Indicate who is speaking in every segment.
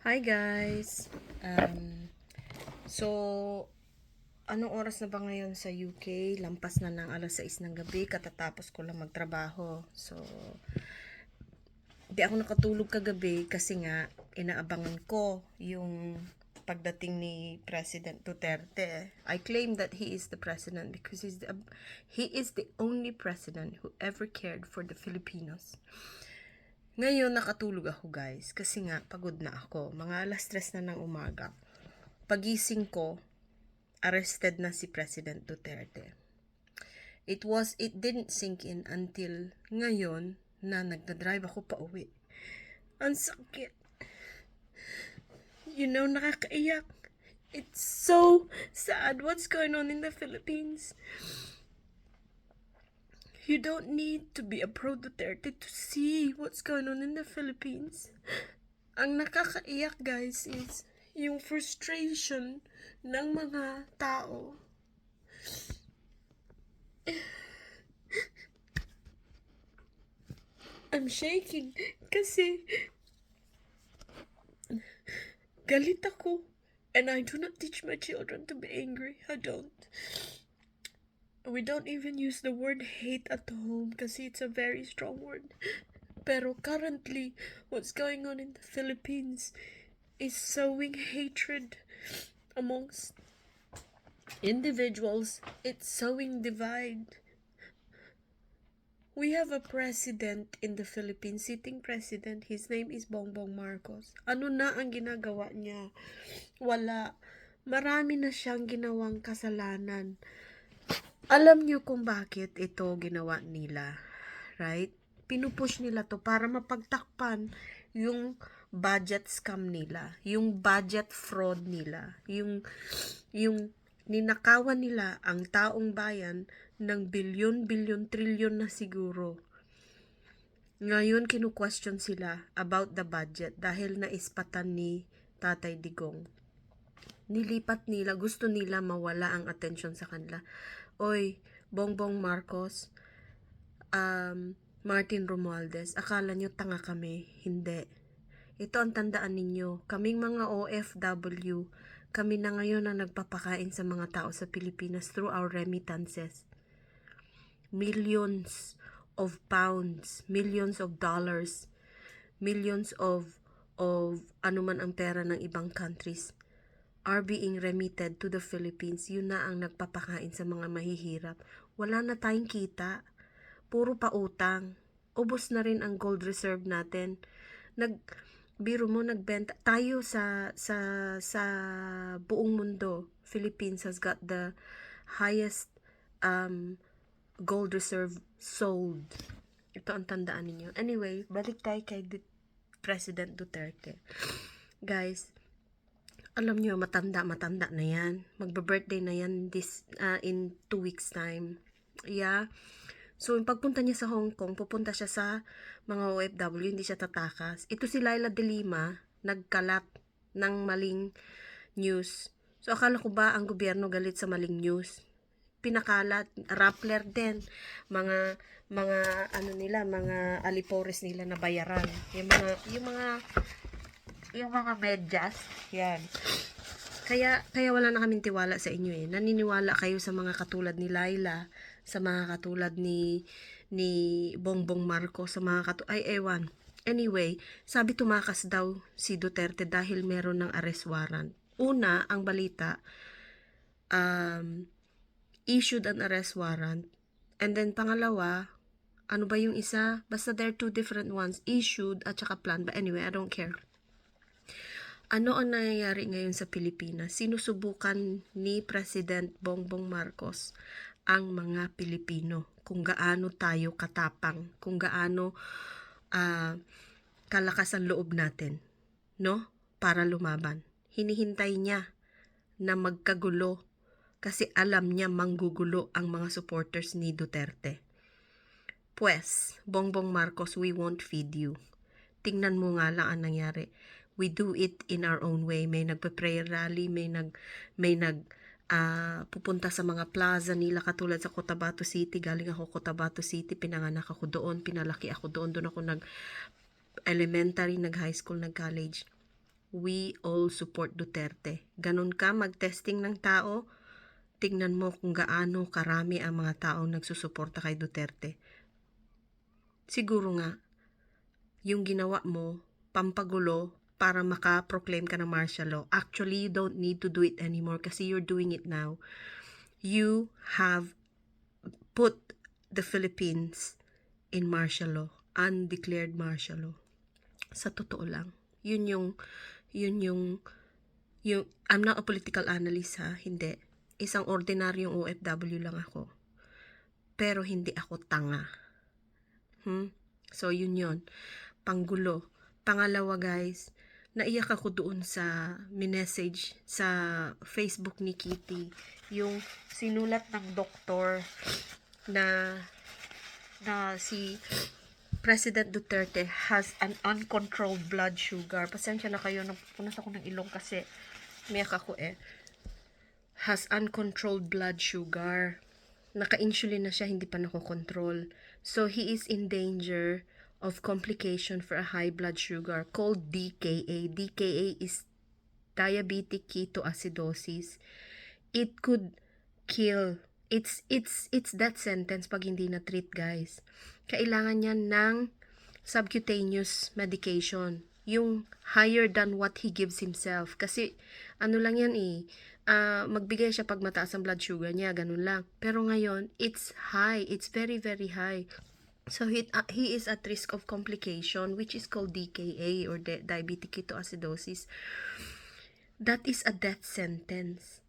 Speaker 1: Hi guys! Um, so, anong oras na ba ngayon sa UK? Lampas na ng alas 6 ng gabi, katatapos ko lang magtrabaho. So, di ako nakatulog kagabi kasi nga, inaabangan ko yung pagdating ni President Duterte. I claim that he is the president because he's the, he is the only president who ever cared for the Filipinos. Ngayon, nakatulog ako guys kasi nga pagod na ako. Mga alas stress na ng umaga. Pagising ko, arrested na si President Duterte. It was, it didn't sink in until ngayon na nagdadrive ako pa uwi. Ang sakit. You know, nakakaiyak. It's so sad what's going on in the Philippines. You don't need to be a pro Duterte to see what's going on in the Philippines. Ang nakakaiyak guys is yung frustration ng mga tao. I'm shaking kasi galit ako and I do not teach my children to be angry. I don't. We don't even use the word hate at home kasi it's a very strong word. Pero currently, what's going on in the Philippines is sowing hatred amongst individuals. It's sowing divide. We have a president in the Philippines, sitting president. His name is Bongbong Marcos. Ano na ang ginagawa niya? Wala. Marami na siyang ginawang kasalanan. Alam niyo kung bakit ito ginawa nila, right? Pinupush nila to para mapagtakpan yung budget scam nila, yung budget fraud nila, yung yung ninakawan nila ang taong bayan ng bilyon-bilyon trilyon na siguro. Ngayon kinu-question sila about the budget dahil naispatan ni Tatay Digong. Nilipat nila, gusto nila mawala ang attention sa kanila. Oy, Bongbong Marcos, um, Martin Romualdez, akala nyo tanga kami? Hindi. Ito ang tandaan ninyo. Kaming mga OFW, kami na ngayon ang nagpapakain sa mga tao sa Pilipinas through our remittances. Millions of pounds, millions of dollars, millions of of anuman ang pera ng ibang countries are being remitted to the Philippines. Yun na ang nagpapakain sa mga mahihirap. Wala na tayong kita. Puro pa utang. Ubos na rin ang gold reserve natin. Nag biro mo nagbenta tayo sa sa sa buong mundo. Philippines has got the highest um gold reserve sold. Ito ang tandaan ninyo. Anyway, balik tayo kay President Duterte. Guys, alam nyo, matanda, matanda na yan. Magba-birthday na yan this, uh, in two weeks time. Yeah. So, yung pagpunta niya sa Hong Kong, pupunta siya sa mga OFW, hindi siya tatakas. Ito si Laila de Lima, nagkalat ng maling news. So, akala ko ba ang gobyerno galit sa maling news? Pinakalat, Rappler din, mga mga ano nila, mga alipores nila na bayaran. Yung mga yung mga yung mga medyas, yan. Kaya kaya wala na kaming tiwala sa inyo eh. Naniniwala kayo sa mga katulad ni Laila, sa mga katulad ni ni Bongbong Marcos, sa mga katulad ay ewan. Anyway, sabi tumakas daw si Duterte dahil meron ng arrest warrant. Una, ang balita um issued an arrest warrant. And then pangalawa, ano ba yung isa? Basta there are two different ones, issued at saka planned. But anyway, I don't care. Ano ang nangyayari ngayon sa Pilipinas? Sinusubukan ni President Bongbong Marcos ang mga Pilipino kung gaano tayo katapang, kung gaano ah, kalakas ang loob natin, no? Para lumaban. Hinihintay niya na magkagulo kasi alam niya manggugulo ang mga supporters ni Duterte. Pues, Bongbong Marcos, we won't feed you. Tingnan mo nga lang ang nangyari. We do it in our own way. May nagpe-prayer rally, may nag may nag ah, pupunta sa mga plaza nila katulad sa Cotabato City. Galing ako Cotabato City, pinanganak ako doon, pinalaki ako doon. Doon ako nag elementary, nag high school, nag college. we all support Duterte. Ganon ka mag-testing ng tao, tingnan mo kung gaano karami ang mga taong nagsusuporta kay Duterte. Siguro nga, yung ginawa mo, pampagulo, para maka-proclaim ka ng martial law. Actually, you don't need to do it anymore kasi you're doing it now. You have put the Philippines in martial law, undeclared martial law. Sa totoo lang, yun yung, yun yung, yung, I'm not a political analyst ha, hindi. Isang ordinaryong OFW lang ako. Pero hindi ako tanga. Hmm? So, yun yun. Panggulo. Pangalawa, guys, naiyak ako doon sa minessage sa Facebook ni Kitty. Yung sinulat ng doktor na na si President Duterte has an uncontrolled blood sugar. Pasensya na kayo, napunas ako ng ilong kasi miyak ako eh. Has uncontrolled blood sugar. Naka-insulin na siya, hindi pa nakokontrol. So, he is in danger of complication for a high blood sugar called DKA. DKA is diabetic ketoacidosis. It could kill. It's it's it's that sentence pag hindi na treat, guys. Kailangan niya ng subcutaneous medication. Yung higher than what he gives himself. Kasi ano lang yan eh. ah, magbigay siya pag mataas ang blood sugar niya, ganun lang. Pero ngayon, it's high. It's very, very high. So he, uh, he is at risk of complication which is called DKA or di- diabetic ketoacidosis. That is a death sentence.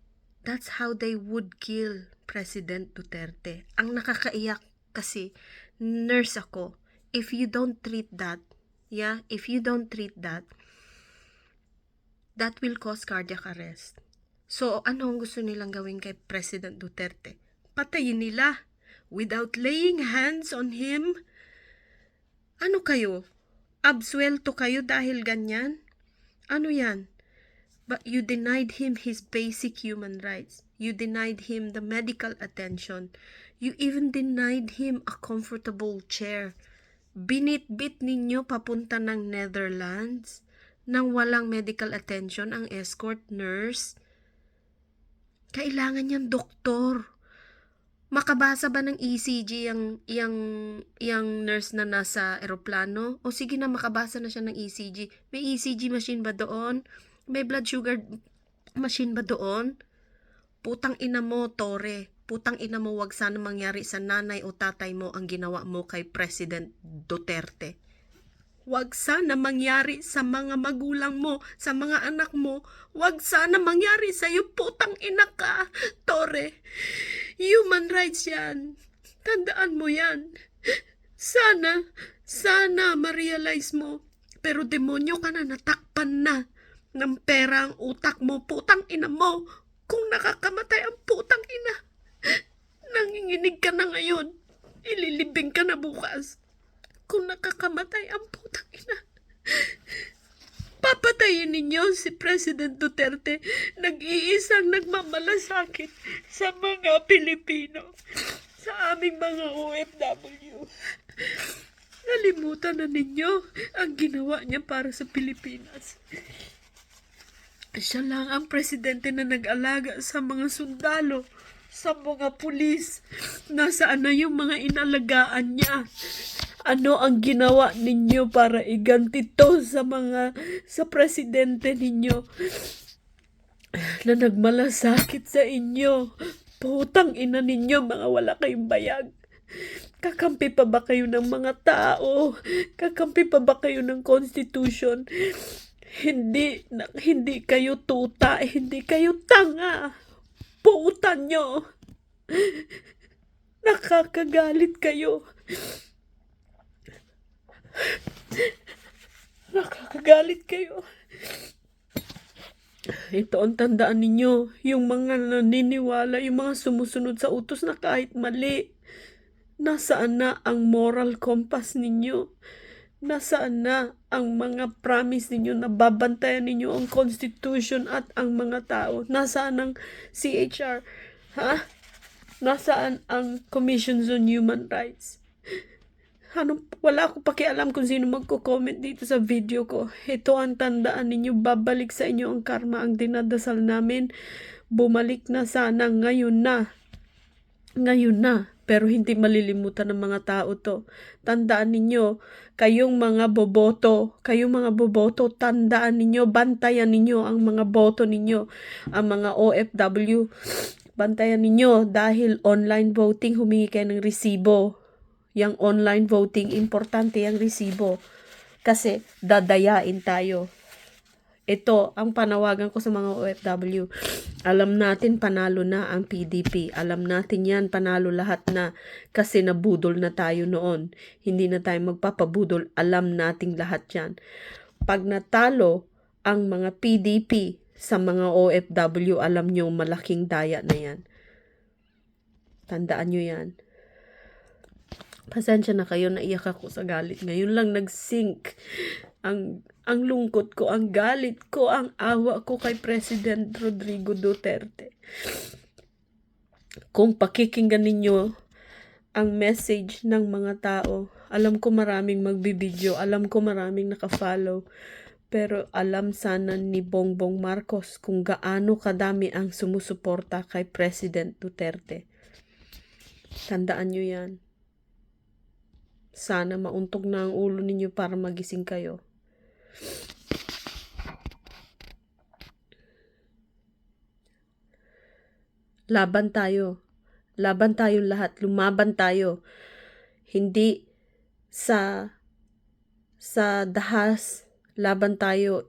Speaker 1: That's how they would kill President Duterte. Ang nakakaiyak kasi nurse ako. If you don't treat that, yeah, if you don't treat that, that will cause cardiac arrest. So, ano ang gusto nilang gawin kay President Duterte? Patayin nila without laying hands on him? Ano kayo? Absuelto kayo dahil ganyan? Ano yan? But you denied him his basic human rights. You denied him the medical attention. You even denied him a comfortable chair. Binitbit ninyo papunta ng Netherlands nang walang medical attention ang escort nurse. Kailangan niyang doktor makabasa ba ng ECG yung, yung, yung nurse na nasa eroplano? O sige na, makabasa na siya ng ECG. May ECG machine ba doon? May blood sugar machine ba doon? Putang ina mo, Tore. Putang ina mo, wag sana mangyari sa nanay o tatay mo ang ginawa mo kay President Duterte. Wag sana mangyari sa mga magulang mo, sa mga anak mo. Wag sana mangyari sa iyo, putang ina ka, Tore. Human rights yan. Tandaan mo yan. Sana, sana ma-realize mo. Pero demonyo ka na, natakpan na ng pera ang utak mo, putang ina mo. Kung nakakamatay ang putang ina, nanginginig ka na ngayon. Ililibing ka na bukas kung nakakamatay ang putang ina. Papatayin ninyo si President Duterte, nag-iisang nagmamalasakit sa mga Pilipino, sa aming mga OFW. Nalimutan na ninyo ang ginawa niya para sa Pilipinas. Siya lang ang presidente na nag-alaga sa mga sundalo, sa mga pulis. Nasaan na yung mga inalagaan niya? Ano ang ginawa ninyo para iganti to sa mga sa presidente ninyo na nagmalasakit sa inyo? Putang ina ninyo mga wala kayong bayag. Kakampi pa ba kayo ng mga tao? Kakampi pa ba kayo ng constitution? Hindi, na, hindi kayo tuta, hindi kayo tanga. Puta nyo. Nakakagalit kayo. Nakakagalit kayo. Ito ang tandaan ninyo, yung mga naniniwala, yung mga sumusunod sa utos na kahit mali. Nasaan na ang moral compass ninyo? Nasaan na ang mga promise ninyo na babantayan ninyo ang constitution at ang mga tao? Nasaan ang CHR? Ha? Nasaan ang Commissions on Human Rights? Ano, wala akong pakialam kung sino magko-comment dito sa video ko. Ito ang tandaan ninyo, babalik sa inyo ang karma, ang dinadasal namin. Bumalik na sana, ngayon na. Ngayon na. Pero hindi malilimutan ng mga tao to. Tandaan ninyo, kayong mga boboto, kayong mga boboto, tandaan ninyo, bantayan ninyo ang mga boto ninyo, ang mga OFW. Bantayan ninyo dahil online voting, humingi kayo ng resibo yung online voting, importante yung resibo. Kasi dadayain tayo. Ito ang panawagan ko sa mga OFW. Alam natin panalo na ang PDP. Alam natin yan panalo lahat na kasi nabudol na tayo noon. Hindi na tayo magpapabudol. Alam nating lahat yan. Pag natalo ang mga PDP sa mga OFW, alam nyo malaking daya na yan. Tandaan nyo yan. Pasensya na kayo, naiyak ako sa galit. Ngayon lang nag-sync ang ang lungkot ko, ang galit ko, ang awa ko kay President Rodrigo Duterte. Kung pakikinggan ninyo ang message ng mga tao, alam ko maraming magbibideo, alam ko maraming nakafollow, pero alam sana ni Bongbong Marcos kung gaano kadami ang sumusuporta kay President Duterte. Tandaan nyo yan. Sana mauntog na ang ulo ninyo para magising kayo. Laban tayo. Laban tayong lahat. Lumaban tayo. Hindi sa sa dahas. Laban tayo.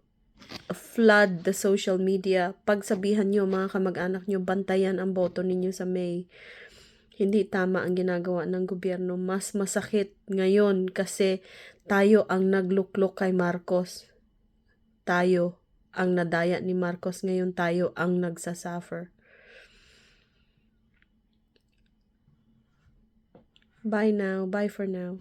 Speaker 1: Flood the social media. Pagsabihan nyo mga kamag-anak nyo, bantayan ang boto ninyo sa May hindi tama ang ginagawa ng gobyerno. Mas masakit ngayon kasi tayo ang nagluklok kay Marcos. Tayo ang nadaya ni Marcos. Ngayon tayo ang nagsasuffer. Bye now. Bye for now.